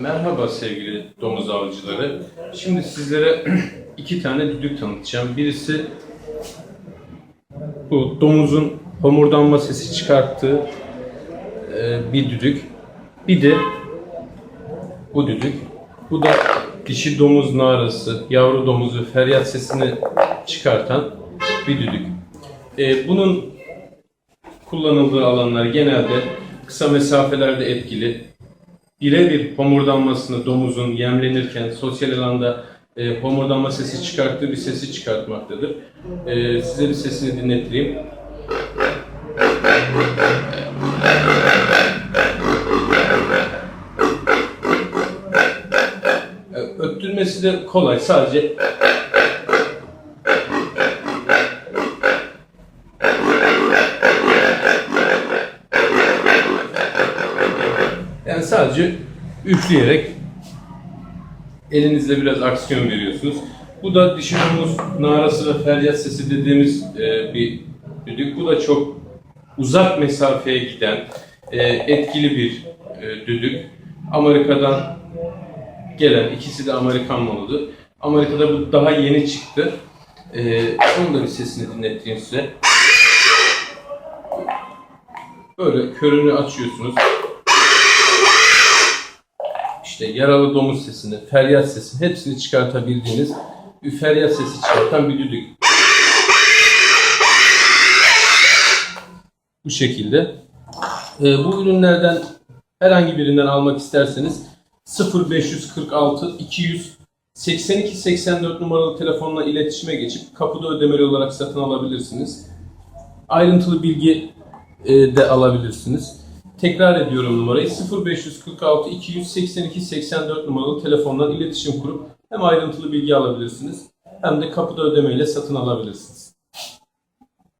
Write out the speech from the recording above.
Merhaba sevgili domuz avcıları. Şimdi sizlere iki tane düdük tanıtacağım. Birisi bu domuzun homurdanma sesi çıkarttığı e, bir düdük. Bir de bu düdük. Bu da dişi domuz narası, yavru domuzu feryat sesini çıkartan bir düdük. E, bunun kullanıldığı alanlar genelde kısa mesafelerde etkili. Birebir homurdanmasını domuzun yemlenirken sosyal alanda e, homurdanma sesi çıkarttığı bir sesi çıkartmaktadır. E, size bir sesini dinlettireyim. E, Öttürmesi de kolay. Sadece Sadece üfleyerek elinizle biraz aksiyon veriyorsunuz. Bu da dişi domuz narası ve feryat sesi dediğimiz e, bir düdük. Bu da çok uzak mesafeye giden e, etkili bir e, düdük. Amerika'dan gelen, ikisi de Amerikan malıdır. Amerika'da bu daha yeni çıktı. E, onun da bir sesini dinleteyim size. Böyle körünü açıyorsunuz. İşte yaralı domuz sesini, feryat sesini hepsini çıkartabildiğiniz bir feryat sesi çıkartan bir düdük. Bu şekilde. Ee, bu ürünlerden herhangi birinden almak isterseniz 0546 200 82 84 numaralı telefonla iletişime geçip kapıda ödemeli olarak satın alabilirsiniz. Ayrıntılı bilgi e, de alabilirsiniz. Tekrar ediyorum numarayı 0546 282 84 numaralı telefondan iletişim kurup hem ayrıntılı bilgi alabilirsiniz hem de kapıda ödemeyle satın alabilirsiniz.